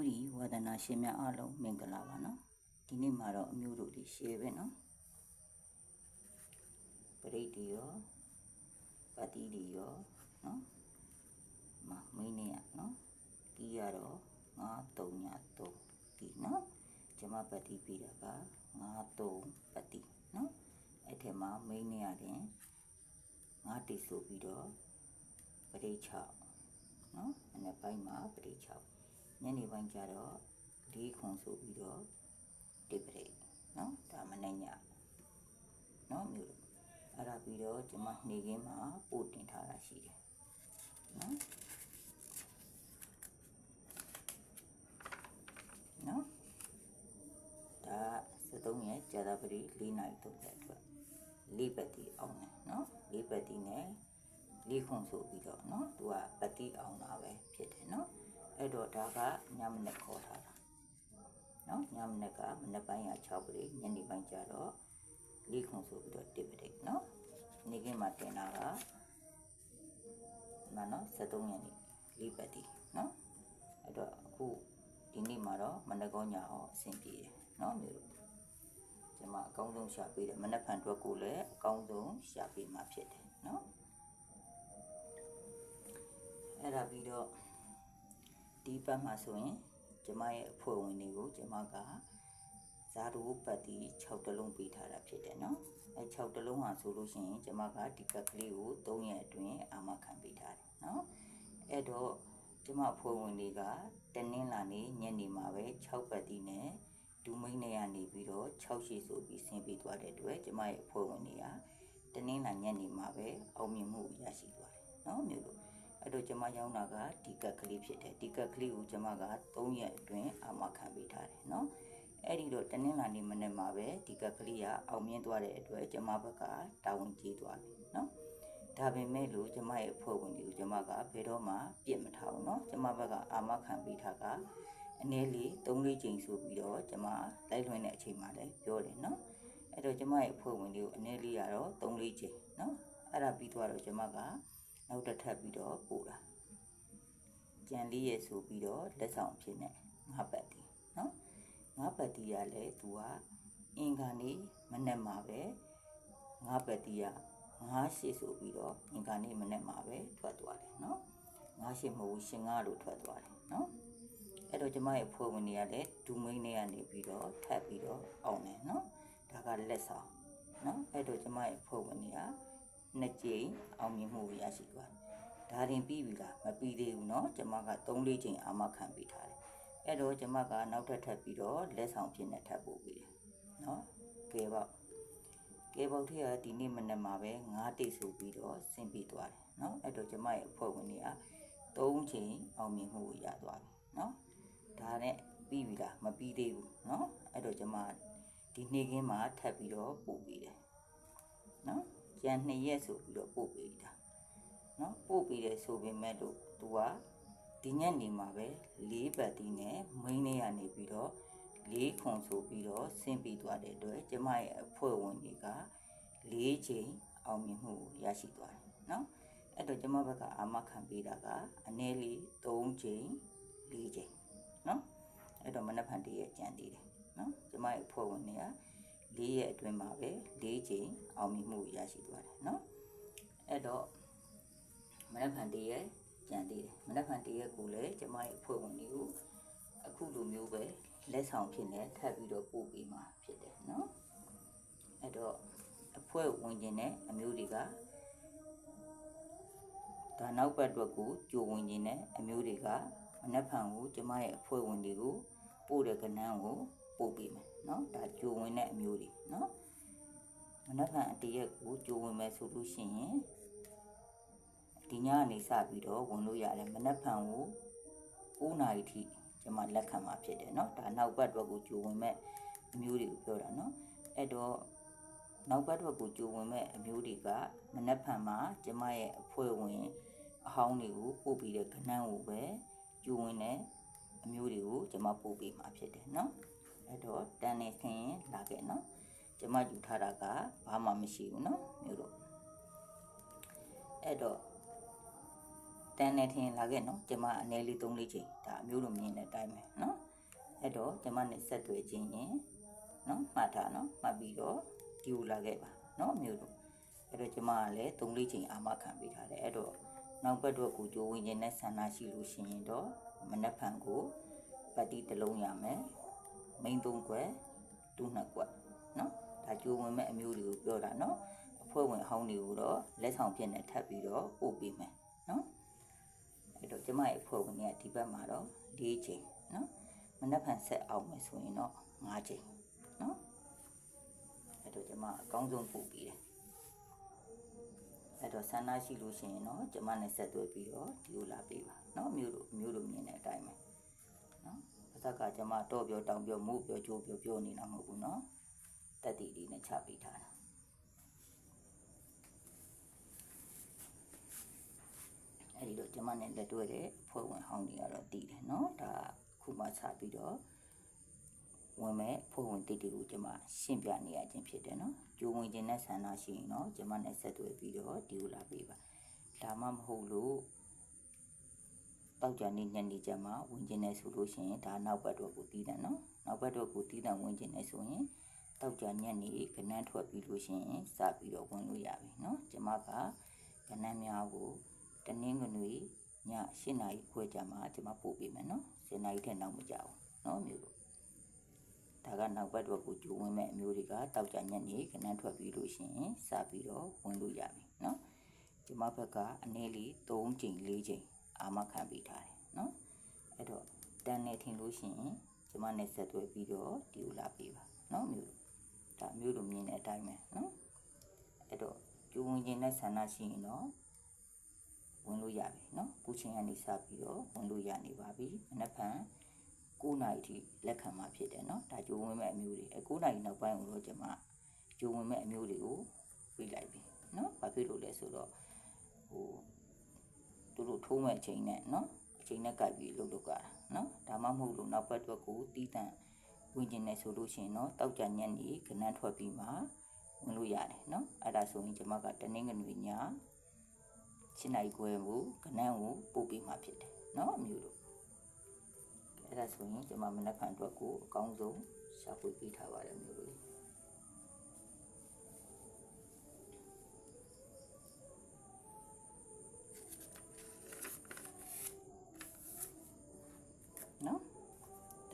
မျိုးဒီဝါဒနာရှင်များအားလုံးမင်္ဂလာပါနော်ဒီနေ့မှာတော့အမျိုးတို့ဒီရှယ်ပဲနော်ပရိတ်တီရောပတိတီရောနော်မမင်းနေရနော်ဒီရတော့9 3ည3ဒီနော်ကျမပတိပြီးတာက9 3ပတိနော်အဲ့ထက်မှာမင်းနေရတယ်9တိဆိုပြီးတော့ပရိတ်6နော်အနှစ်ပိုင်းမှာပရိတ်6 ညနေပိုင်းကျတော့၄ခွန်ဆိုပြီးတော့တိပရိတ်နော်ဒါမနေ့ညနော်မျိုးလို့အဲ့ဒါပြီးတော့ကျမနေခင်းမှာပို့တင်ထားတာရှိတယ်နော်နော်ဒါ73ရဲ့ကြာသပတေး4နိုင်30အတွက်လေးပတ်တီအောင်တယ်နော်လေးပတ်တီနဲ့လေးခွန်ဆိုပြီးတော့နော်သူကပတ်တီအောင်တာပဲဖြစ်တယ်နော် အဲ့တော့ဒါကညမနေ့ခေါ်ထားတာနော်ညမနေ့ကမနေ့ပိုင်းက6ပရိညနေပိုင်းကျတော့လေးခွန်ဆိုပြီးတော့1ပရိနော်နေကင်းမှာတင်တာကမနော်73ရက်နေ့လေးပတ်တီနော်အဲ့တော့အခုဒီနေ့မှာတော့မနေ့ကောညအောင်အဆင်ပြေတယ်နော်မျိုးတို့ကျွန်မအကောင်းဆုံးရှာပေးတယ်မနေ့ဖန်အတွက်ကိုလည်းအကောင်းဆုံးရှာပေးမှာဖြစ်တယ်နော်အဲ့ဒါပြီးတော့ ဒီပတ်မှာဆိုရင်ကျမရဲ့အဖွဲ့ဝင်တွေကိုကျမကဇာတူပတ်တီ6တလုံးပေးထားတာဖြစ်တယ်နော်အဲ6တလုံးဟာဆိုလို့ရှိရင်ကျမကဒီကပ်ကလေးကို3ရက်အတွင်းအာမခံပေးထားတယ်နော်အဲ့တော့ကျမအဖွဲ့ဝင်တွေကတနင်္လာနေ့ညနေမှာပဲ6ပတ်တီနဲ့ဒူမိန်နဲ့ကနေပြီးတော့6ရှိဆိုပြီးဆင်းပေးသွားတဲ့အတွက်ကျမရဲ့အဖွဲ့ဝင်တွေကတနင်္လာညနေမှာပဲအောင်မြင်မှုရရှိသွားတယ်နော်မျိုးလို့ အဲ့တော့ကျမရောက်တာကဒီကက်ကလေးဖြစ်တယ်ဒီကက်ကလေးကိုကျမက3ရက်အတွင်းအာမခံပေးထားတယ်နော်အဲ့ဒီတော့တနင်္လာနေ့မနေ့မှာပဲဒီကက်ကလေးကအောင်မြင်သွားတဲ့အတွက်ကျမဘက်ကတာဝန်ကြီးသွားပြီနော်ဒါပေမဲ့လို့ကျမရဲ့အဖွဲ့ဝင်တွေကိုကျမကဘယ်တော့မှပြစ်မထားဘူးနော်ကျမဘက်ကအာမခံပေးထားကအနည်းလေး3လေးချိန်ဆိုပြီးတော့ကျမလိုက်လွှင့်တဲ့အချိန်မှာလည်းပြောတယ်နော်အဲ့တော့ကျမရဲ့အဖွဲ့ဝင်တွေကိုအနည်းလေးရတော့3လေးချိန်နော်အဲ့ဒါပြီးသွားတော့ကျမက နောက်တစ်ထပ်ပြီးတော့ပို့တာကြံလေးရဲ့ဆိုပြီးတော့လက်ဆောင်ဖြစ်နေငါပတ်တီနော်ငါပတ်တီရလဲသူကအင်္ဂါနေ့မနေ့မှာပဲငါပတ်တီရငါရှိဆိုပြီးတော့အင်္ဂါနေ့မနေ့မှာပဲထွက်သွားတယ်နော်ငါရှိမဟုတ်ရှင်ငါလို့ထွက်သွားတယ်နော်အဲ့တော့ကျမရဲ့ဖွဲ့ဝင်တွေကလည်းဒူမိန်တွေကနေပြီးတော့ထပ်ပြီးတော့အောင်တယ်နော်ဒါကလက်ဆောင်နော်အဲ့တော့ကျမရဲ့ဖွဲ့ဝင်တွေက နှစ်ကြိမ်အောင်မြင်မှုရရှိသွားတယ်ဒါရင်ပြီးပြီလားမပြီးသေးဘူးเนาะကျမက3လေးချိန်အာမခံပေးထားတယ်အဲ့တော့ကျမကနောက်ထပ်ထပ်ပြီးတော့လက်ဆောင်ဖြစ်နေထပ်ပို့ပေးတယ်เนาะကဲပေါ့ကဲပေါ့ထည့်ကဒီနေ့မနေ့မှာပဲ9တိတ်ဆိုပြီးတော့ဆင်းပြီးသွားတယ်เนาะအဲ့တော့ကျမရဲ့အဖွဲ့ဝင်တွေက3ချိန်အောင်မြင်မှုရသွားပြီเนาะဒါနဲ့ပြီးပြီလားမပြီးသေးဘူးเนาะအဲ့တော့ကျမဒီနေ့ကင်းမှာထပ်ပြီးတော့ပို့ပေးတယ်เนาะ ကျန်2ရက်ဆိုပြီးတော့ပို့ပေးတာနော်ပို့ပေးတယ်ဆိုပေမဲ့လို့သူကဒီညနေမှာပဲ၄ပတ်တီးနဲ့မိန်းနေရနေပြီးတော့၄ခွန်ဆိုပြီးတော့ဆင်းပြီးသွားတဲ့အတွက်ကျမရဲ့အဖွဲ့ဝင်တွေက၄ချိန်အောင်မြင်မှုရရှိသွားတယ်နော်အဲ့တော့ကျမဘက်ကအာမခံပေးတာကအနည်းလေး၃ချိန်၄ချိန်နော်အဲ့တော့မနက်ဖြန်တည်းရဲ့ကြံသေးတယ်နော်ကျမရဲ့အဖွဲ့ဝင်တွေက ၄ရက်အတွင်းမှာပဲ၄ချိန်အောင်မြင်မှုရရှိသွားတယ်နော်အဲ့တော့မနက်ဖြန်တည်းရဲ့ကြံသေးတယ်မနက်ဖြန်တည်းရဲ့ကိုလည်းကျမရဲ့အဖွဲ့ဝင်တွေကိုအခုလိုမျိုးပဲလက်ဆောင်ဖြစ်နေထပ်ပြီးတော့ပို့ပေးမှာဖြစ်တယ်နော်အဲ့တော့အဖွဲ့ဝင်ခြင်းနဲ့အမျိုးတွေကဒါနောက်ပတ်အတွက်ကိုကြိုဝင်ခြင်းနဲ့အမျိုးတွေကမနက်ဖြန်ကိုကျမရဲ့အဖွဲ့ဝင်တွေကိုပို့တဲ့ကဏ္ဍကိုပို့ပေးမယ် နော်ဒါကြိုဝင်တဲ့အမျိုးတွေနော်မနက်ဖြန်အတရက်ကိုကြိုဝင်မယ်ဆိုလို့ရှိရင်ဒီညကနေစပြီးတော့ဝင်လို့ရတယ်မနက်ဖြန်ကို9နာရီထိကျွန်မလက်ခံမှာဖြစ်တယ်နော်ဒါနောက်ဘက်အတွက်ကိုကြိုဝင်မဲ့အမျိုးတွေကိုပြောတာနော်အဲ့တော့နောက်ဘက်အတွက်ကိုကြိုဝင်မဲ့အမျိုးတွေကမနက်ဖြန်မှာကျွန်မရဲ့အဖွဲ့ဝင်အဟောင်းတွေကိုပို့ပြီးတဲ့ခဏန်းကိုပဲကြိုဝင်တဲ့အမျိုးတွေကိုကျွန်မပို့ပေးမှာဖြစ်တယ်နော် အဲ့တော့တန်နေခင်လာခဲ့နော်ကျမယူထားတာကဘာမှမရှိဘူးနော်မျိုးတော့အဲ့တော့တန်နေခင်လာခဲ့နော်ကျမအနည်းလေး၃လေးချိန်ဒါမျိုးလိုမြင်တဲ့အတိုင်းပဲနော်အဲ့တော့ကျမနဲ့ဆက်သွယ်ခြင်းရင်နော်မှတ်တာနော်မှတ်ပြီးတော့ဒီကိုလာခဲ့ပါနော်မျိုးတော့အဲ့တော့ကျမကလည်း၃လေးချိန်အာမခံပေးထားတယ်အဲ့တော့နောက်ဘက်တော့ကိုကြိုးဝင်ခြင်းနဲ့ဆန္ဒရှိလို့ရှိရင်တော့မနှက်ဖန်ကိုပတ်တိတလုံးရမယ် မိန်သုံးကွယ်တူနှစ်ကွက်နော်ဒါကြိုးဝင်မဲ့အမျိုးတွေကိုပြောတာနော်အဖွဲ့ဝင်ဟောင်းတွေကိုတော့လက်ဆောင်ဖြစ်နေထပ်ပြီးတော့ပို့ပေးမယ်နော်အဲ့တော့ကျမရဲ့အဖွဲ့ဝင်တွေကဒီဘက်မှာတော့၄ချိန်နော်မနက်ဖြန်ဆက်အောင်မယ်ဆိုရင်တော့၅ချိန်နော်အဲ့တော့ကျမအကောင်းဆုံးပို့ပြီးတယ်အဲ့တော့ဆန္ဒရှိလို့ရှိရင်တော့ကျမနဲ့ဆက်သွယ်ပြီးတော့ဒီကိုလာပေးပါနော်မျိုးတို့မျိုးတို့မြင်တဲ့အတိုင်းပဲ နော်ပါဇက်ကကျမတော့ပြောတောင်ပြောမို့ပြောကြိုးပြောပြောနေတာမဟုတ်ဘူးနော်တက်တီလေးနဲ့ချပေးထားတာ အဲ့ဒီတော့ကျမနဲ့လက်တွဲတဲ့ဖွဲ့ဝင်ဟောင်းတွေကတော့တည်တယ်เนาะဒါခုမှချပြီးတော့ဝင်မဲ့ဖွဲ့ဝင်တိတ်တွေကိုကျမရှင်းပြနေရခြင်းဖြစ်တယ်เนาะကြိုးဝင်ခြင်းနဲ့ဆန္ဒရှိရင်တော့ကျမနဲ့ဆက်သွယ်ပြီးတော့ဒီကိုလာပေးပါဒါမှမဟုတ်လို့ တောက်ကြနေညနေကြမှာဝင်ကျင်နေဆိုလို့ရှိရင်ဒါနောက်ဘက်တော့ကိုတီးတယ်နော်နောက်ဘက်တော့ကိုတီးတယ်ဝင်ကျင်နေဆိုရင်တောက်ကြညနေခဏထွက်ပြီးလို့ရှိရင်စပြီးတော့ဝင်လို့ရပြီနော်ကျမကခဏများကိုတနင်္ဂနွေည7နာရီခွဲကြမှာကျမပို့ပေးမယ်နော်7နာရီထက်နောက်မကြဘူးနော်မျိုးတို့ဒါကနောက်ဘက်တော့ကိုကျိုးဝင်မဲ့အမျိုးတွေကတောက်ကြညနေခဏထွက်ပြီးလို့ရှိရင်စပြီးတော့ဝင်လို့ရပြီနော်ကျမဘက်ကအနည်းလေး3ချိန်4ချိန် အာမခံပေးထားတယ်နော်အဲ့တော့တန်နဲ့ထင်လို့ရှိရင်ကျမနဲ့ဆက်သွဲပြီးတော့ဒီကိုလာပေးပါနော်မျိုးတို့ဒါမျိုးတို့မြင်တဲ့အတိုင်းပဲနော်အဲ့တော့ကျူဝင်ခြင်းနဲ့ဆန္ဒရှိရင်တော့ဝင်လို့ရပြီနော်ကုချင်းကနေစပြီးတော့ဝင်လို့ရနေပါပြီမနက်ဖြန်9နာရီထိလက်ခံမှာဖြစ်တယ်နော်ဒါကျိုးဝင်မဲ့အမျိုးတွေအဲ9နာရီနောက်ပိုင်းကိုတော့ကျွန်မကျိုးဝင်မဲ့အမျိုးတွေကိုပြေးလိုက်ပြီနော်ဘာဖြစ်လို့လဲဆိုတော့ဟို သူတို့ထိုးမဲ့အချိန်နဲ့နော်အချိန်နဲ့ကြိုက်ပြီးလှုပ်လှုပ်ကြတာနော်ဒါမှမဟုတ်လို့နောက်ဘက်ဘက်ကိုတီးတန့်ဝင်ကျင်နေဆိုလို့ရှိရင်နော်တောက်ကြညက်နေခဏထွက်ပြီးမှဝင်လို့ရတယ်နော်အဲ့ဒါဆိုရင်ကျွန်မကတနင်္ဂနွေညရှင်းနိုင်ခွဲကိုခဏကိုပို့ပြီးမှဖြစ်တယ်နော်အမျိုးတို့အဲ့ဒါဆိုရင်ကျွန်မမနက်ဖြန်အတွက်ကိုအကောင်းဆုံးရှာဖွေပေးထားပါတယ်မျိုးတို့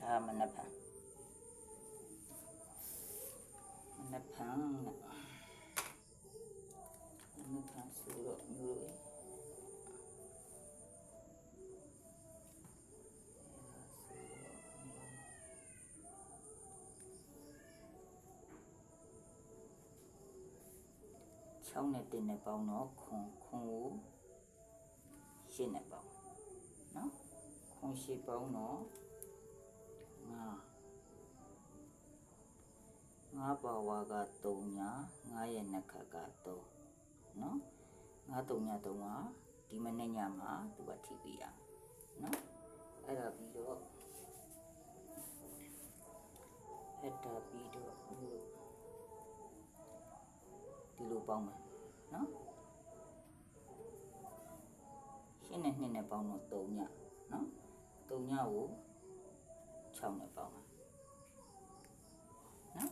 ဒါမနက်ဖြန်မနက်ဖြန်နဲ့မနက်ဖြန်ဆိုတော့အမျိုးတို့ 9ပါဝါက3ညာ9ရဲ့နှစ်ခတ်က3နော်9 3ညာ3ကဒီမနေ့ညမှာသူကထိပြရနော်အဲ့ဒါပြီးတော့အဲ့ဒါပြီးတော့ဒီလိုဒီလိုပေါင်းမယ်နော်ရှင်းနဲ့နှစ်နဲ့ပေါင်းတော့3ညနော်3ညကို6နဲ့ပေါင်းမယ်နော်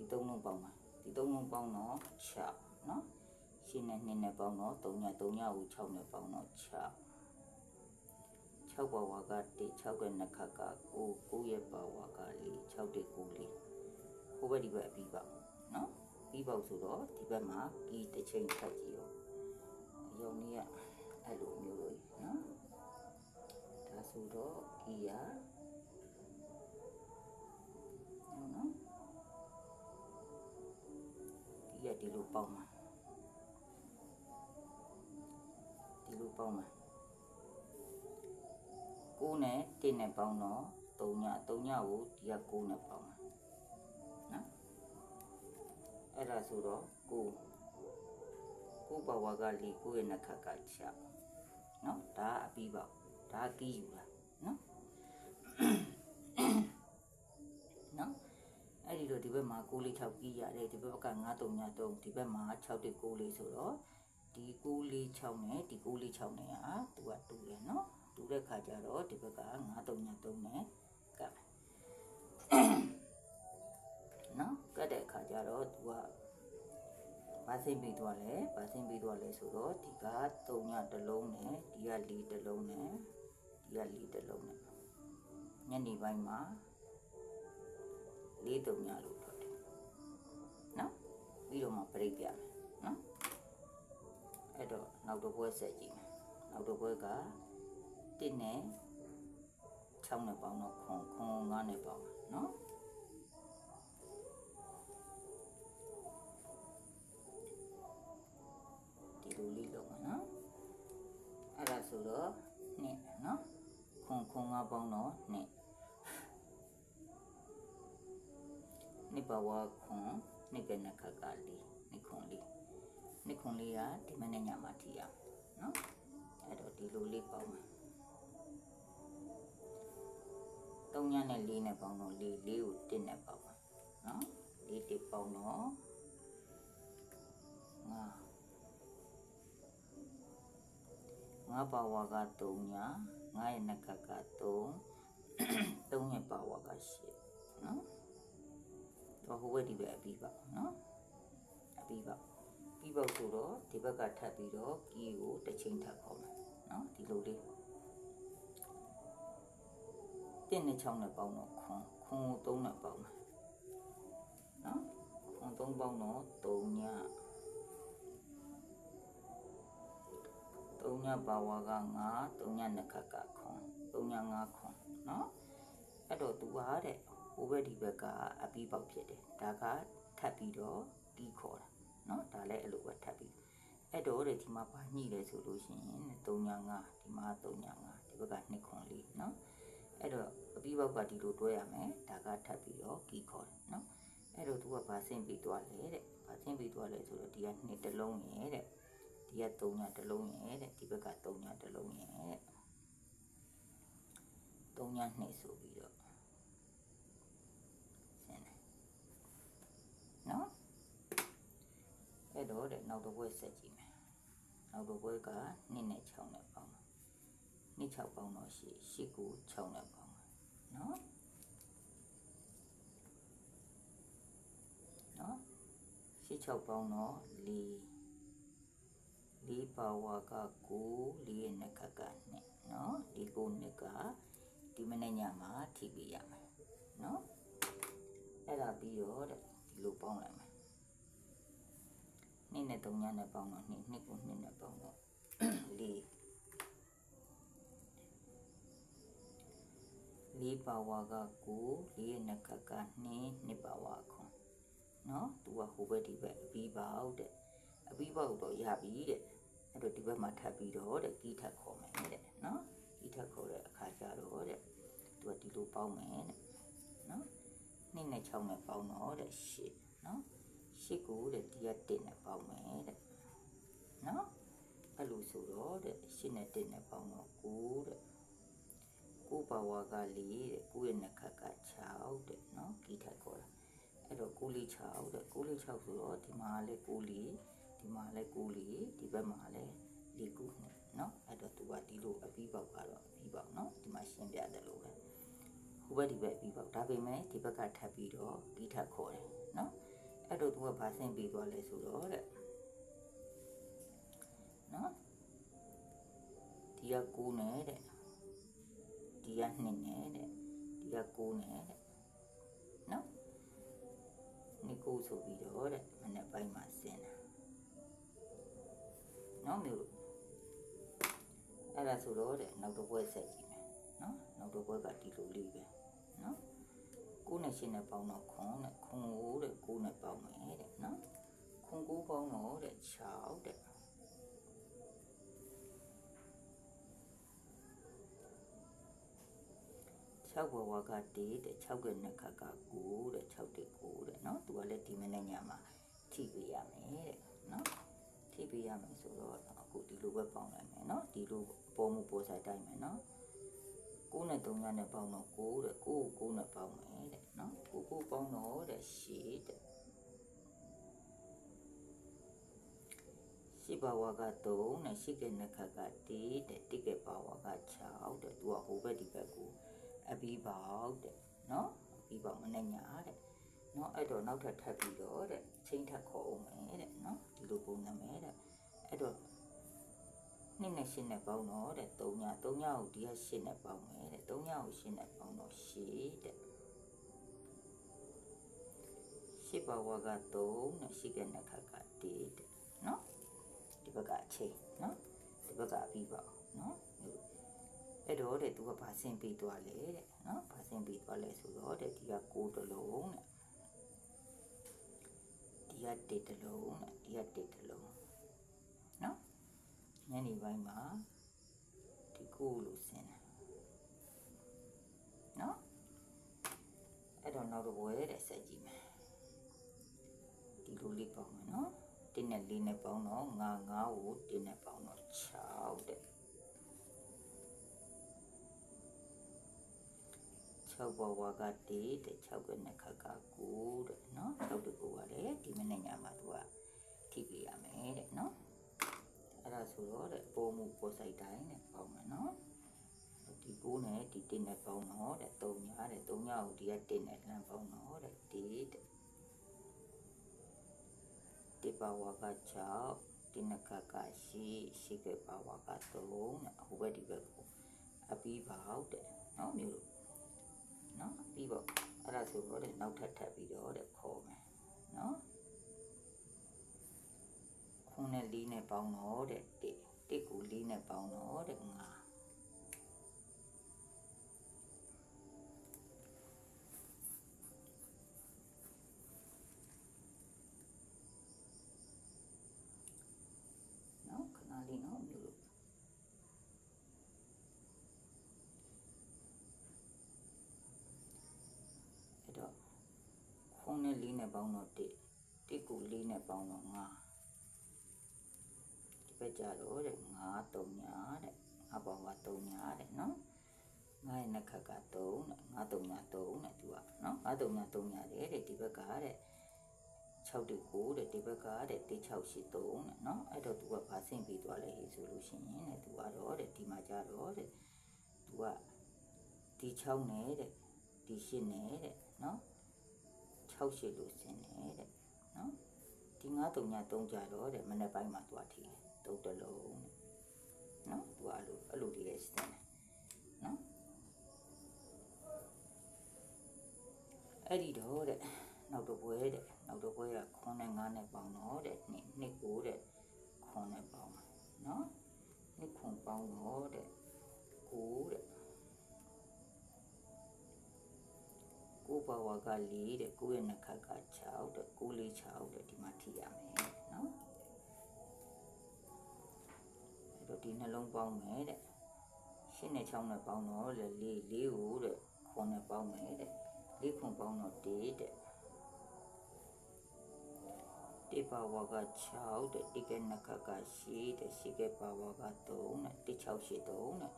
ဒီ3လုံးပေါင်းမယ်ဒီ3လုံးပေါင်းတော့6နော်ရှင်းနဲ့နှစ်နဲ့ပေါင်းတော့3ည3ညကို6နဲ့ပေါင်းတော့6 6ပါဝါက1 6ရဲ့နှစ်ခတ်က9 9ရဲ့ပါဝါက4 6တဲ့9လေးဟိုဘက်ဒီဘက်အပြီးပါနော်ပြီးပေါ့ဆိုတော့ဒီဘက်မှာကီတစ်ချိန်ထပ်ကြည့်ရောအယုံလေးကအဲ့လိုမျိုးလို့နော်ဒါဆိုတော့ကီရ ဒီလိုပေါင်းမှာဒီလိုပေါင်းမှာ9နဲ့1နဲ့ပေါင်းတော့3ည3ညကိုဒီက9နဲ့ပေါင်းမှာနော်အဲ့ဒါဆိုတော့9 9ပါဝါက4 9ရဲ့နှစ်ခတ်က6နော်ဒါအပြီးပါဒါကီးယူလာနော်နော်အဲ့ဒီ တော့ဒီဘက်မှာ6လေး6ကီးရတယ်ဒီဘက်က9 3ည3ဒီဘက်မှာ6 1 9လေးဆိုတော့ဒီ946နဲ့ဒီ946နဲ့ဟာသူကတူတယ်နော်တူတဲ့ခါကျတော့ဒီဘက်က9333နဲ့ကပ်နော်ကတ်တဲ့ခါကျတော့သူကဘာစိမ့်ပြီးသွားလဲဘာစိမ့်ပြီးသွားလဲဆိုတော့ဒီက3ညတစ်လုံးနဲ့ဒီက4တစ်လုံးနဲ့ဒီက4တစ်လုံးနဲ့ညနေပိုင်းမှာ လေးတုံညာလို့ထွက်တယ်နော်ပြီးတော့မှ break ပြမယ်နော်အဲ့တော့နောက်တစ်ပွဲဆက်ကြည့်မယ်နောက်တစ်ပွဲက1နဲ့6နဲ့ပေါင်းတော့ခွန်ခွန်9နဲ့ပေါင်းနော်ဒီလိုလေးလုပ်မယ်နော်အဲ့ဒါဆိုတော့2နော်ခွန်ခွန်9ပေါင်းတော့2 နှစ်ပါဝါခွန်နှစ်ကနခကလေးနှစ်ခွန်လေးနှစ်ခွန်လေးကဒီမနေ့ညမှာထီရနော်အဲ့တော့ဒီလိုလေးပေါင်းမှာသုံးညနဲ့လေးနဲ့ပေါင်းတော့လေးလေးကိုတစ်နဲ့ပေါင်းမှာနော်လေးတစ်ပေါင်းတော့ငါငါပါဝါက3ညာငါရဲ့နက္ခတ်က3 3ရဲ့ပါဝါက8နော်တော့ ဟိုဘက်ဒီဘက်အပြီးပေါက်နော်အပြီးပေါက်ပြီးပေါက်ဆိုတော့ဒီဘက်ကထပ်ပြီးတော့ကီးကိုတစ်ချိန်ထပ်ခေါ်မယ်နော်ဒီလိုလေးတင်းနဲ့ချောင်းနဲ့ပေါင်းတော့ခွန်ခွန်ကို၃နဲ့ပေါင်းမယ်နော်ခွန်၃ပေါင်းတော့၃ည၃ညပါဝါက9 3ညနှစ်ခါကခွန်3ည5ခွန်နော်အဲ့တော့ तू ဟာတဲ့ဘက်ဒီဘက်ကအပြီးပေါက်ဖြစ်တယ်ဒါကထပ်ပြီးတော့တီးခေါ်တာเนาะဒါလည်းအဲ့လိုပဲထပ်ပြီးအဲ့တော့တဲ့ဒီမှာပါညှိတယ်ဆိုလို့ရှိရင်3ည5ဒီမှာ3ည5ဒီဘက်က2ခွန်လေးเนาะအဲ့တော့အပြီးပေါက်ကဒီလိုတွဲရမယ်ဒါကထပ်ပြီးတော့ကီးခေါ်တယ်เนาะအဲ့တော့သူကဗာဆင်းပြီးသွားလေတဲ့ဗာဆင်းပြီးသွားလေဆိုတော့ဒီက2တစ်လုံးရဲ့တဲ့ ဒီက3ညတစ်လုံးရဲ့တဲ့ဒီဘက်က3ညတစ်လုံးရဲ့တဲ့3ညနှစ်ဆိုပြီး နော်အဲ့တော့တဲ့နောက်တစ်ပွဲဆက်ကြည့်မယ်နောက်တစ်ပွဲက2နဲ့6နဲ့ပေါင်းတယ်2 6ပေါင်းတော့ရှိ8 9 6နဲ့ပေါင်းတယ်နော်နော်8 6ပေါင်းတော့4လေးပါဝါက9လေးရဲ့နှစ်ခတ်ကနှစ်နော်ဒီကိုနှစ်ကဒီမနေ့ညမှာထိပေးရမယ်နော်အဲ့ဒါပြီးတော့တဲ့ ဒီလိုပေါင်းလိုက်မယ်နှစ်နဲ့3ညနဲ့ပေါင်းတော့နှစ်နှစ်ကိုနှစ်နဲ့ပေါင်းတော့လေးလေးပါဝါက9လေးရဲ့နှစ်ခတ်ကနှစ်နှစ်ပါဝါခွန်နော်သူကဟိုဘက်ဒီဘက်အပြီးပေါက်တဲ့အပြီးပေါက်တော့ရပြီတဲ့အဲ့တော့ဒီဘက်မှာထပ်ပြီးတော့တဲ့ကီးထပ်ခေါ်မယ်တဲ့နော်ကီးထပ်ခေါ်တဲ့အခါကျတော့တဲ့သူကဒီလိုပေါင်းမယ်တဲ့နော် နှစ်နဲ့6နဲ့ပေါင်းတော့တဲ့8နော်8ကိုတဲ့ဒီက1နဲ့ပေါင်းမယ်တဲ့နော်အဲ့လိုဆိုတော့တဲ့8နဲ့1နဲ့ပေါင်းတော့9တဲ့9ပါဝါက4တဲ့9ရဲ့နှစ်ခတ်က6တဲ့နော်ကိထိုက်ခေါ်တာအဲ့တော့9လေး6တဲ့9လေး6ဆိုတော့ဒီမှာလည်း9လေးဒီမှာလည်း9လေးဒီဘက်မှာလည်း၄ခုနော်အဲ့တော့သူကဒီလိုအပြီးပေါက်ကတော့အပြီးပေါက်နော်ဒီမှာရှင်းပြတယ်လို့ပဲ ဟိုဘက်ဒီဘက်ပြီးပေါ့ဒါပေမဲ့ဒီဘက်ကထပ်ပြီးတော့ဒီထပ်ခေါ်တယ်နော်အဲ့တော့သူကဘာဆင့်ပြီးသွားလဲဆိုတော့တဲ့နော်ဒီက9နဲ့တဲ့ဒီက2နဲ့တဲ့ဒီက9နဲ့တဲ့နော်နေကိုဆိုပြီးတော့တဲ့မနေ့ပိုင်းမှာဆင်းတာနော်မျိုးလို့အဲ့ဒါဆိုတော့တဲ့နောက်တစ်ပွဲဆက်ကြည့်မယ်နော်နောက်တစ်ပွဲကဒီလိုလေးပဲ နော်ကိုနဲ့ရှင်းနဲ့ပေါင်းတော့ခွန်နဲ့ခွန်ကိုတဲ့ကိုနဲ့ပေါင်းမယ်တဲ့နော်ခွန်ကိုပေါင်းတော့တဲ့6တဲ့6ဘဝကတည်းတဲ့6ကနှစ်ခါက9တဲ့6တဲ့9တဲ့နော်သူကလည်းဒီမနေ့ညမှာထိပေးရမယ်တဲ့နော်ထိပေးရမယ်ဆိုတော့အခုဒီလိုပဲပေါင်းလိုက်မယ်နော်ဒီလိုပေါ်မှုပေါ်ဆိုင်တိုင်းမယ်နော် 9နဲ့3ညနဲ့ပေါင်းတော့9တဲ့9ကို9နဲ့ပေါင်းမယ်တဲ့နော်9ကိုပေါင်းတော့တဲ့10တဲ့10ရှိပါဝါက3နဲ့ရှိကနခတ်က1တဲ့တိကပါဝါက6တဲ့သူကဟိုဘက်ဒီဘက်ကိုအပြီးပေါက်တဲ့နော်အပြီးပေါက်မနဲ့ညာတဲ့နော်အဲ့တော့နောက်ထပ်ထပ်ပြီးတော့တဲ့ချင်းထပ်ခေါ်အောင်မယ်တဲ့နော်ဒီလိုပုံနာမယ်တဲ့အဲ့တော့ နှစ်နဲ့ရှင်းနဲ့ပေါင်းတော့တဲ့3ည3ညကိုဒီကရှင်းနဲ့ပေါင်းမယ်တဲ့3ညကိုရှင်းနဲ့ပေါင်းတော့ရှင်းတဲ့ရှိပါဝါက3နဲ့ရှိကနခတ်က1တဲ့နော်ဒီဘက်ကအချိန်နော်ဒီဘက်ကအပြီးပါနော်အဲ့တော့တဲ့သူကဗာဆင်ပြီးသွားလေတဲ့နော်ဗာဆင်ပြီးသွားလဲဆိုတော့တဲ့ဒီက6တလုံးတဲ့ဒီက1တလုံးတဲ့ဒီက1တလုံးနော် ညနေပိုင်းမှာဒီ9လို့ဆင်တယ်နော်အဲ့တော့နောက်တော့ဝဲတဲ့ဆက်ကြည့်မယ်ဒီလိုလေးပေါ့မယ်နော်တင်းနဲ့လေးနဲ့ပေါင်းတော့ငါငါးကိုတင်းနဲ့ပေါင်းတော့6တဲ့6ဘဝကတည်းတဲ့6ကနဲ့ခက်က9တဲ့နော်6တကူကလည်းဒီမနေ့ညမှာသူကထိပြရမယ်တဲ့နော် အဲ့ဒါဆိုတော့တဲ့ပိုးမှုပိုးဆိုင်တိုင်းနဲ့ပေါင်းမယ်နော်ဒီ9နဲ့ဒီတင်းနဲ့ပေါင်းတော့တဲ့3ညတဲ့3ညကိုဒီကတင်းနဲ့လှမ်းပေါင်းတော့တဲ့ဒီတဲ့တိပဝါက6တိနကကရှိရှိကပဝါက3နဲ့ဟိုဘက်ဒီဘက်ကိုအပြီးပေါက်တဲ့နော်မျိုးလို့နော်အပြီးပေါက်အဲ့ဒါဆိုတော့တဲ့နောက်ထပ်ထပ်ပြီးတော့တဲ့ခေါ်မယ်နော် ခုနဲ့လေးနဲ့ပေါင်းတော့တဲ့တစ်တစ်ကိုလေးနဲ့ပေါင်းတော့တဲ့ငါနော်ခဏလေးနော်မျိုးလို့အဲ့တော့ခုနဲ့လေးနဲ့ပေါင်းတော့တစ်တစ်ကိုလေးနဲ့ပေါင်းတော့ငါဒီ ဘက်ကြတော့တဲ့ငါ3ညာတဲ့ငါပေါင်းက3ညာတဲ့နော်ငါရဲ့နှစ်ခက်က3တဲ့ငါ3ညာ3တဲ့သူကနော်ငါ3ညာ3ညာတဲ့ဒီဘက်ကတဲ့6တိ9တဲ့ဒီဘက်ကတဲ့1 6 8 3တဲ့နော်အဲ့တော့သူကဗာဆင့်ပြီးသွားလဲဟေးဆိုလို့ရှိရင်တဲ့သူကတော့တဲ့ဒီမှာကြတော့တဲ့သူကဒီ6နဲ့တဲ့ဒီ8နဲ့တဲ့နော်6 8လို့ဆင်းတယ်တဲ့နော်ဒီ9 3ည3ကြတော့တဲ့မနေ့ပိုင်းမှာသူကထီတု တ်တလုံးတဲ့နော်သူကအဲ့လိုအဲ့လိုဒီလေးဆင်းတယ်နော်အဲ့ဒီတော့တဲ့နောက်တော့ဘွဲတဲ့နောက်တော့ဘွဲကခွန်းနဲ့9နဲ့ပေါင်းတော့တဲ့နှစ်နှစ်ကိုတဲ့ခွန်းနဲ့ပေါင်းမှာနော်နှစ်ခွန်းပေါင်းတော့တဲ့ကိုတဲ့ကိုဘဝက4တဲ့ကိုရဲ့နှစ်ခက်က6တဲ့ကိုလေး6တဲ့ဒီမှာထိရမယ်နော် ဒီနှလုံးပေါင်းမယ်တဲ့ရှင်းနဲ့6နဲ့ပေါင်းတော့လေ4 4ကိုတဲ့ခွန်းနဲ့ပေါင်းမယ်တဲ့4ခွန်းပေါင်းတော့1တဲ့တိပါဝက6တဲ့တိကနခက8တဲ့ရှိကပါဝက3တဲ့1683တဲ့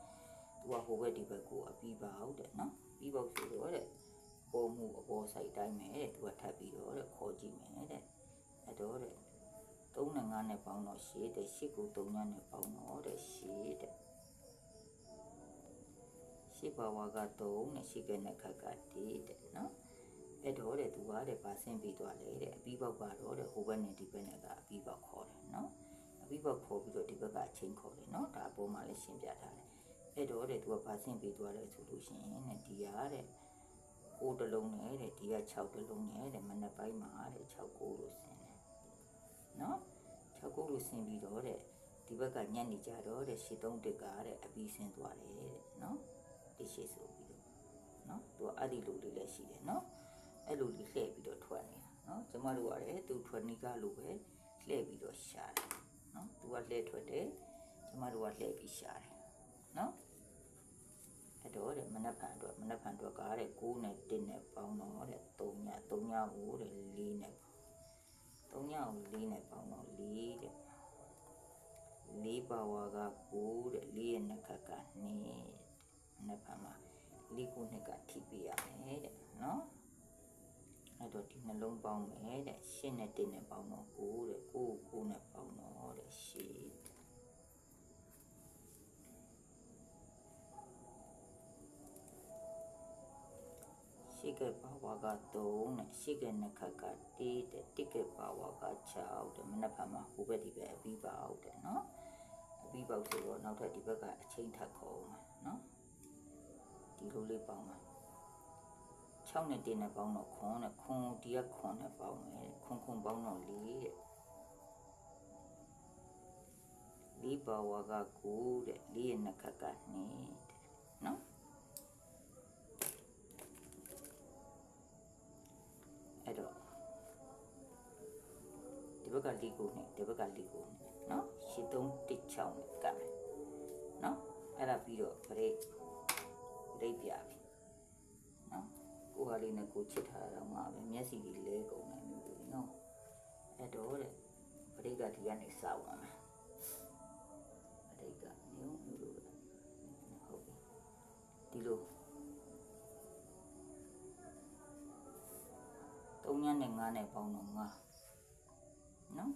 သူကဟိုဘက်ဒီဘက်ကိုအပြီးပါဟုတ်တဲ့နော်ပြီးပေါက်ဆိုတော့တဲ့ပေါ်မှုအပေါ်ဆိုင်တိုင်းမယ်တဲ့သူကထပ်ပြီးတော့တဲ့ခေါ်ကြည့်မယ်တဲ့အဲ့တော့တဲ့ 3နဲ့5နဲ့ပေါင်းတော့8တဲ့8ကို3ညနဲ့ပေါင်းတော့တဲ့8တဲ့ရှိပါဝက3နဲ့ရှိကနခက1တဲ့နော်အဲ့တော့တဲ့သူကတဲ့ဗာဆင်းပြီးသွားလေတဲ့အပြီးပေါက်ကတော့တဲ့ဟိုဘက်နဲ့ဒီဘက်နဲ့ကအပြီးပေါက်ခေါ်တယ်နော်အပြီးပေါက်ခေါ်ပြီးတော့ဒီဘက်ကအချင်းခေါ်တယ်နော်ဒါအပေါ်မှာလည်းရှင်းပြထားတယ်အဲ့တော့တဲ့သူကဗာဆင်းပြီးသွားတယ်ဆိုလို့ရှိရင်တဲ့ဒီကတဲ့6တလုံးနဲ့တဲ့ဒီက6တလုံးနဲ့တဲ့မနက်ပိုင်းမှာတဲ့6ကိုလို့ဆင်းတယ် နော်6ကိုလို့ဆင်းပြီးတော့တဲ့ဒီဘက်ကညက်နေကြတော့တဲ့ရှစ်သုံးတစ်ကတဲ့အပြီးဆင်းသွားတယ်တဲ့နော်ဒီရှစ်ဆိုပြီးတော့နော်သူကအဲ့ဒီလိုလေးလည်းရှိတယ်နော်အဲ့လိုလေးလှည့်ပြီးတော့ထွက်နေတာနော်ကျမတို့ကလည်းသူထွက်နေကလိုပဲလှည့်ပြီးတော့ရှာတယ်နော်သူကလှည့်ထွက်တယ်ကျမတို့ကလှည့်ပြီးရှာတယ်နော်အဲ့တော့တဲ့မနက်ဖြန်အတွက်မနက်ဖြန်အတွက်ကားတဲ့9နဲ့1နဲ့ပေါင်းတော့တဲ့3ည3ညကိုတဲ့4နဲ့ 3ညကို4နဲ့ပေါင်းတော့4တဲ့4ပါဝါက9တဲ့4ရဲ့နှစ်ခတ်က2နှစ်ဖက်မှာ4ကိုနှစ်ကထိပ်ပြရမယ်တဲ့နော်အဲ့တော့ဒီနှလုံးပေါင်းမယ်တဲ့8နဲ့1နဲ့ပေါင်းတော့9တဲ့9 9နဲ့ပေါင်းတော့တဲ့8 ရှိကပါဝါက3နဲ့ရှိကနှစ်ခတ်က1တဲ့တိကပါဝါက6တဲ့မနက်ဖြန်မှာဟိုဘက်ဒီဘက်အပြီးပါအောင်တဲ့နော်အပြီးပေါက်ဆိုတော့နောက်ထပ်ဒီဘက်ကအချိန်ထပ်ခေါ်အောင်နော်ဒီလိုလေးပေါင်းပါ6နဲ့1နဲ့ပေါင်းတော့ခွန်နဲ့ခွန်ဒီကခွန်နဲ့ပေါင်းမယ်ခွန်ခွန်ပေါင်းတော့4တဲ့၄ပါဝါက9တဲ့၄ရဲ့နှစ်ခတ်က2 ဘက်ကလီကိုနဲ့ဒီဘက်ကလီကိုနဲ့နော်ရှစ်သုံးတစ်ချောင်းနဲ့ကပ်မယ်နော်အဲ့ဒါပြီးတော့ဗရိတ်ဗရိတ်ပြပြီနော်ကိုဟာလေးနဲ့ကိုချစ်ထားတာမှပဲမျက်စိကြီးလဲကုန်တယ်မျိုးတွေနော်အဲ့တော့တဲ့ဗရိတ်ကဒီကနေစဝင်မယ်ဗရိတ်ကမျိုးမျိုးလိုပဲဟုတ်ပြီဒီလို3ညနဲ့9နဲ့ပေါင်းတော့9 နော်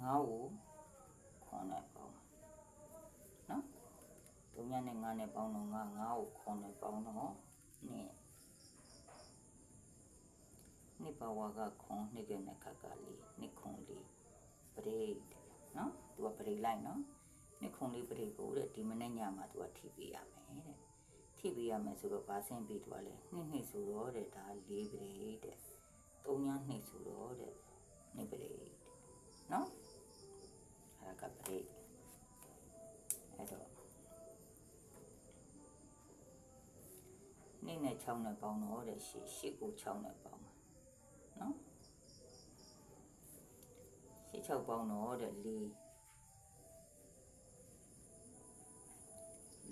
9ကို9နဲ့ပေါင်းနော်3ညနဲ့9နဲ့ပေါင်းတော့9 9ကို9နဲ့ပေါင်းတော့နှစ်နှစ်ပါဝါကခွန်နှစ်ကနဲ့ခက်ကလေးနှစ်ခွန်လေးပရိတ်နော်သူကပရိတ်လိုက်နော်နှစ်ခွန်လေးပရိတ်ကိုတဲ့ဒီမနေ့ညမှာသူကထိပေးရမယ်တဲ့ထိပေးရမယ်ဆိုတော့ဗာဆင်းပြီးသူကလည်းနှစ်နှစ်ဆိုတော့တဲ့ဒါလေးပရိတ်တဲ့သုံးညနှိပ်ဆိုတော့တဲ့ နိပရိတ်နော်အဲ့ဒါကပရိတ်အဲ့တော့နိနဲ့6နဲ့ပေါင်းတော့တဲ့ရှေ့ရှေ့ကို6နဲ့ပေါင်းမှာနော်ရှေ့6ပေါင်းတော့တဲ့4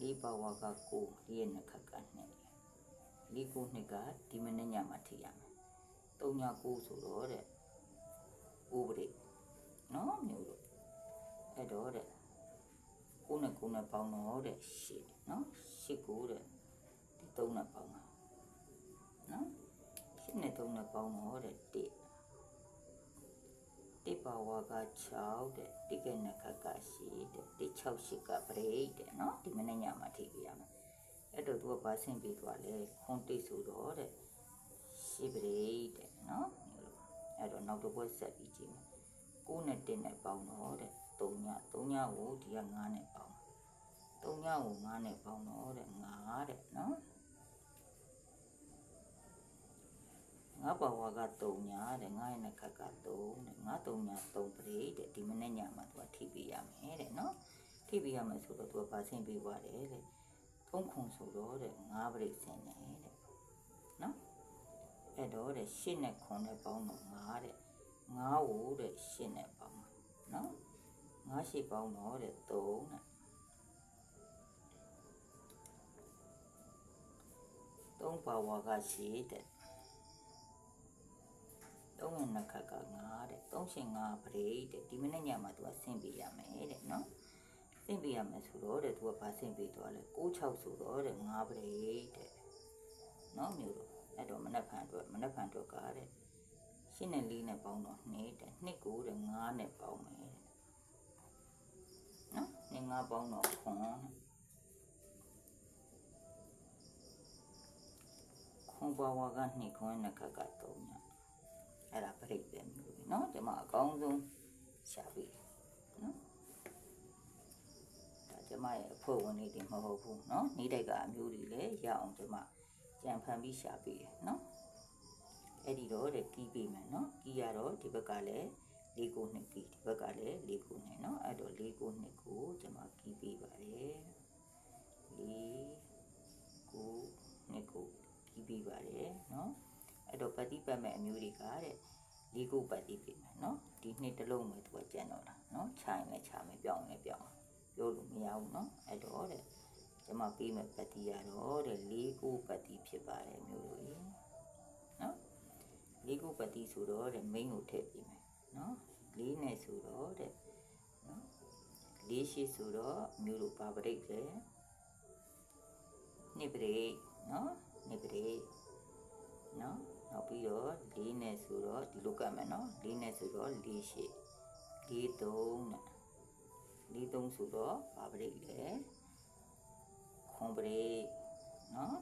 4ပါဝါက9 4ရဲ့နှစ်ခတ်က2 4 9နှစ်ကဒီမနေ့ညမှာထိရမယ်3ည9ဆိုတော့တဲ့ ဥပဒေနော်မျိုးတို့အဲ့တော့တဲ့9နဲ့9နဲ့ပေါင်းတော့တဲ့8နော်8ကိုတဲ့ဒီ3နဲ့ပေါင်းတာနော်8နဲ့3နဲ့ပေါင်းတော့တဲ့1 1ပါဝါက6တဲ့တိကနခက8တဲ့1 6 8ကပရိတ်တဲ့နော်ဒီမနေ့ညမှာထိပြရမယ်အဲ့တော့သူကဘာဆင့်ပြီးသွားလဲခွန်တိတ်ဆိုတော့တဲ့ရှိပရိတဲ့နော်အဲ့တော့နော က်တစ်ပွဲဆက်ပြီးကြည့်မယ်9နဲ့1နဲ့ပေါင်းတော့တဲ့3ည3ညကိုဒီက9နဲ့ပေါင်း3ညကို9နဲ့ပေါင်းတော့တဲ့9တဲ့နော်ငါပါဝါက3ညတဲ့9ရဲ့နှစ်ခတ်က3တဲ့9 3ည3ပရိတဲ့ဒီမနေ့ညမှာသူကထိပေးရမယ်တဲ့နော်ထိပေးရမယ်ဆိုတော့သူကပါဆင်းပေးပါတယ်တဲ့3ခုဆိုတော့တဲ့9ပရိဆင်းတယ်တဲ့နော်အဲ့တော့တဲ့ရှစ်နဲ့ခွန်နဲ့ပေါင်းတော့9တဲ့ 9ကိုတဲ့ရှစ်နဲ့ပေါင်းမှာနော်9ရှစ်ပေါင်းတော့တဲ့3တဲ့3ပါဝါကရှစ်တဲ့3ရဲ့နှစ်ခတ်က9တဲ့3ရှင်9ပရိတဲ့ဒီမနေ့ညမှာသူကဆင်းပေးရမယ်တဲ့နော်ဆင်းပေးရမယ်ဆိုတော့တဲ့သူကဘာဆင်းပေးသွားလဲ6 6ဆိုတော့တဲ့9ပရိတဲ့နော်မျိုးတော့အဲ့တော့မနက်ဖြန်အတွက်မနက်ဖြန်အတွက်ကတဲ့ ရှင်းနဲ့လေးနဲ့ပေါင်းတော့နှစ်တဲ့နှစ်ကိုတဲ့ငါးနဲ့ပေါင်းမယ်တဲ့နော်နှစ်ငါးပေါင်းတော့ခွန်ခွန်ပါဝါကနှစ်ခွန်နှစ်ခါကသုံးညအဲ့ဒါပြိတ်တယ်မျိုးပဲနော်ဒီမှာအကောင်းဆုံးရှာပြီနော်ဒါဒီမှာရဲ့အဖွဲ့ဝင်တွေမဟုတ်ဘူးနော်နေ့တိုက်ကအမျိုးတွေလည်းရအောင်ဒီမှာကြံဖန်ပြီးရှာပြီနော် အဲ့ဒီတော့တဲ့ကီးပေးမယ်နော်ကီးရတော့ဒီဘက်ကလည်း၄ကို2ကီးဒီဘက်ကလည်း၄ကို2နော်အဲ့တော့၄ကို2ကိုကျွန်မကီးပေးပါတယ်၄ကို2ကိုကီးပေးပါတယ်နော်အဲ့တော့ပတိပတ်မဲ့အမျိုးတွေကတဲ့၄ကိုပတ်တိပေးမယ်နော်ဒီနှစ်တစ်လုံးပဲသူကကျန်တော့တာနော်ခြိုင်လည်းခြာမယ်ပြောင်းလည်းပြောင်းပြောလို့မရဘူးနော်အဲ့တော့တဲ့ကျွန်မပေးမဲ့ပတိရတော့တဲ့၄ကိုပတ်တိဖြစ်ပါတယ်မျိုးတို့ လေးကိုပတ်တီဆိုတော့တဲ့ main ကိုထည့်ပေးမယ်နော်လေးနဲ့ဆိုတော့တဲ့နော်လေးရှိဆိုတော့မျိုးတို့ပါပရိတ်လေနှစ်ပရိတ်နော်နှစ်ပရိတ်နော်နောက်ပြီးတော့၄နဲ့ဆိုတော့ဒီလိုကတ်မယ်နော်၄နဲ့ဆိုတော့၄ရှိ၄3နဲ့၄3ဆိုတော့ဘာပရိတ်လဲခွန်ပရိတ်နော်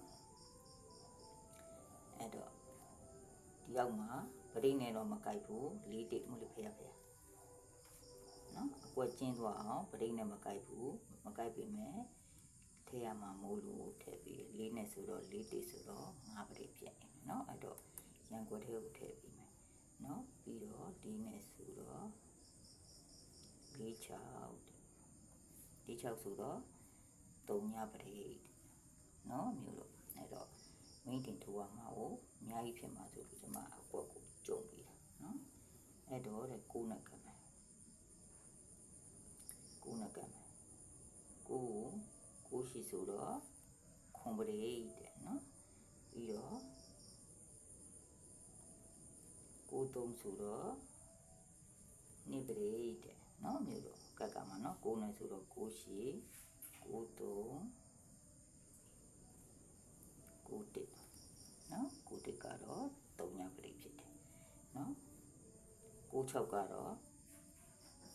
အဲ့တော့ ဒီရောက်မှာပရိနဲ့တော့မကြိုက်ဘူးလေးတိတ်မှုလို့ဖရဖရနော်အကွက်ကျင်းသွားအောင်ပရိနဲ့မကြိုက်ဘူးမကြိုက်ပေမဲ့ထဲရမှာမိုးလို့ထည့်ပြီးလေးနဲ့ဆိုတော့လေးတိတ်ဆိုတော့ငါးပရိဖြစ်နေနော်အဲ့တော့ရန်ကွက်ထဲကိုထည့်ပြီးမယ်နော်ပြီးတော့ဒီနဲ့ဆိုတော့လေးချောက်ဒီချောက်ဆိုတော့၃ညပရိနော်မျိုးလို့အဲ့တော့မင်းတင်ထိုးရမှာကို အများကြီးဖြစ်မှာဆိုပြီးဒီမှာအကွက်ကိုကျုံပြီးတာနော်အဲ့တော့တဲ့ကိုးနဲ့ကမ်းမယ်ကိုးနဲ့ကမ်းမယ်ကိုးကိုကိုးရှိဆိုတော့ခွန်ပရိတ်တဲ့နော်ပြီးတော့ကိုးတုံးဆိုတော့နိပရိတ်တဲ့နော်မျိုးတော့ကက်ကမှာနော်ကိုးနဲ့ဆိုတော့ကိုးရှိကိုးတုံး ကိုတစ်ကတော့၃ညကလေးဖြစ်တယ်နော်ကို၆ကတော့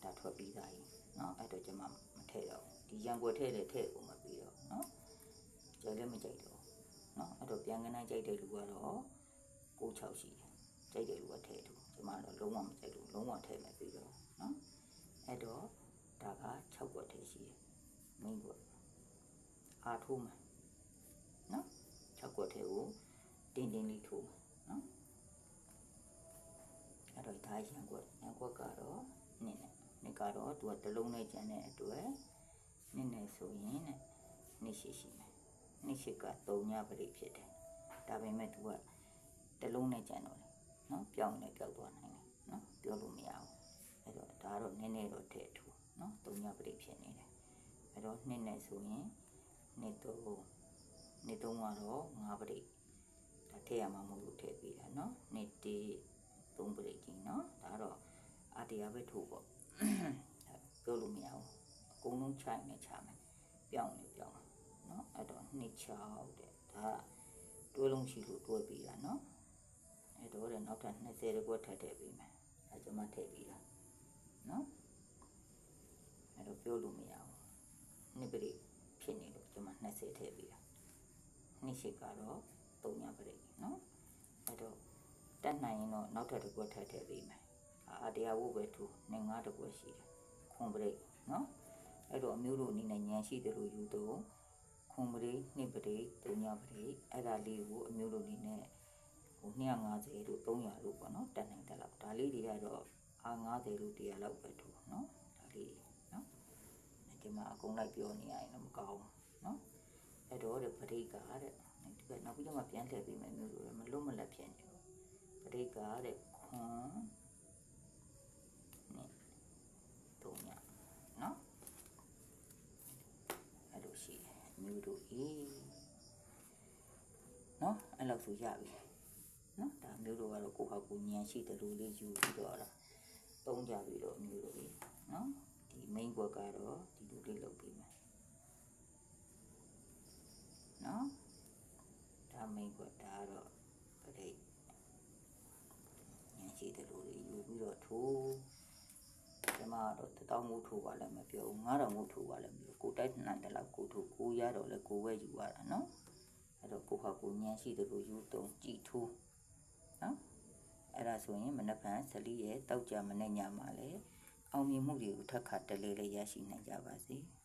ဒါထွက်ပြီးသားကြီးနော်အဲ့တော့ကျွန်မမထည့်တော့ဒီရံွယ်ထည့်တယ်ထည့်ကိုမပြီးတော့နော်ကြိုက်လည်းမကြိုက်တော့နော်အဲ့တော့ပြန်ကနိုင်ကြိုက်တဲ့လူကတော့ကို၆ရှိတယ်ကြိုက်တဲ့လူကထည့်သူကျွန်မတော့လုံးဝမကြိုက်ဘူးလုံးဝထည့်မယ်ပြီးတော့နော်အဲ့တော့ဒါက6ွက်ထည့်ရှိတယ်မင်းကအာထုံးမယ်နော်6ွက်ထဲကို တင်းတင်းလေးထိုးမယ်နော်အဲ့တော့ဒါရံကွက်ရံကွက်ကတော့နင်းနဲ့နင်းကတော့သူကတစ်လုံးနဲ့ကျန်တဲ့အတွက်နင်းနဲ့ဆိုရင်နဲ့နင်းရှိရှိမယ်နင်းရှိက3ညပရိဖြစ်တယ်ဒါပေမဲ့သူကတစ်လုံးနဲ့ကျန်တော့တယ်နော်ပြောင်းနေပြောက်သွားနိုင်တယ်နော်ပြောလို့မရဘူးအဲ့တော့ဒါကတော့နည်းနည်းတော့ထည့်ထူနော်သုံးညပရိဖြစ်နေတယ်အဲ့တော့နှစ်နဲ့ဆိုရင်နှစ်သုံးနှစ်သုံးကတော့ငါးပရိ ဒါထည့်ရမှာမဟုတ်လို့ထည့်ပေးတာနော်နှစ်တေးသုံးပရိကြီးနော်ဒါတော့အတရားပဲထိုးပေါ့ပြောလို့မရဘူးအကုန်လုံးချိုင်နေချမယ်ပြောင်းနေပြောင်းနော်အဲ့တော့နှစ်6တဲ့ဒါတွဲလုံးရှိလို့တွဲပေးတာနော်အဲ့တော့တဲ့နောက်ထပ်20ရက်ကွက်ထပ်ထည့်ပေးမယ်အဲကျွန်မထည့်ပြီးတာနော်အဲ့တော့ပြောလို့မရဘူးနှစ်ပရိဖြစ်နေလို့ကျွန်မ20ထည့်ပေးတာနှစ်ရှိကတော့3ညပရိ နော်အဲ့တော့တက်နိုင်ရင်တော့နောက်ထပ်တစ်ကွက်ထပ်ထည့်ပေးမယ်အာတရားဝုပဲထူနေငါတစ်ကွက်ရှိတယ်ခွန်ပရိနော်အဲ့တော့အမျိုးတို့အနေနဲ့ညံရှိတယ်လို့ယူတော့ခွန်ပရိနှစ်ပရိ3ညပရိအဲ့ဒါလေးကိုအမျိုးတို့အနေနဲ့ဟို250တို့300တို့ပေါ့နော်တက်နိုင်တယ်လောက်ဒါလေးတွေကတော့အာ90တို့100လောက်ပဲထိုးနော်ဒါလေးတွေနော်ဒီမှာအကုန်လိုက်ပြောနေရရင်တော့မကောင်းဘူးနော်အဲ့တော့တဲ့ပရိတ်ကတဲ့ ဒီကနောက်ပြီးတော့မှပြန်ထည့်ပေးမယ်မျိုးလို့မလုံးမလက်ဖြစ်နေဘူးပရိတ်ကတဲ့ခွန်နဲ့300နော်အဲ့လိုရှိတယ်မျိုးတို့အေးနော်အဲ့လောက်ဆိုရပြီနော်ဒါမျိုးတို့ကတော့ကိုယ့်ဟာကိုယ်ဉာဏ်ရှိတယ်လို့လေးယူပြီးတော့အဲ့ဒါသုံးကြပြီးတော့မျိုးတို့လေးနော်ဒီ main ဘွက်ကတော့ဒီလိုလေးလုပ်ပြီးမယ်နော် ဒါ main ဘွက်ဒါကတော့ပရိတ်ဉာဏ်ရှိတယ်လို့လေးယူပြီးတော့ထိုးကျမကတော့တတောင်းမို့ထိုးပါလည်းမပြောဘူး9000မို့ထိုးပါလည်းမပြောကိုတိုက်နိုင်တယ်လောက်ကိုထိုးကိုရတော့လဲကိုဝဲယူရတာနော်အဲ့တော့ကိုယ့်ဟာကိုယ်ဉာဏ်ရှိတယ်လို့ယူသုံးကြည့်ထိုးနော်အဲ့ဒါဆိုရင်မနက်ဖြန်ဇလီရဲ့တောက်ကြမနေ့ညမှာလည်းအောင်မြင်မှုတွေကိုထပ်ခါတလဲလဲရရှိနိုင်ကြပါစေ။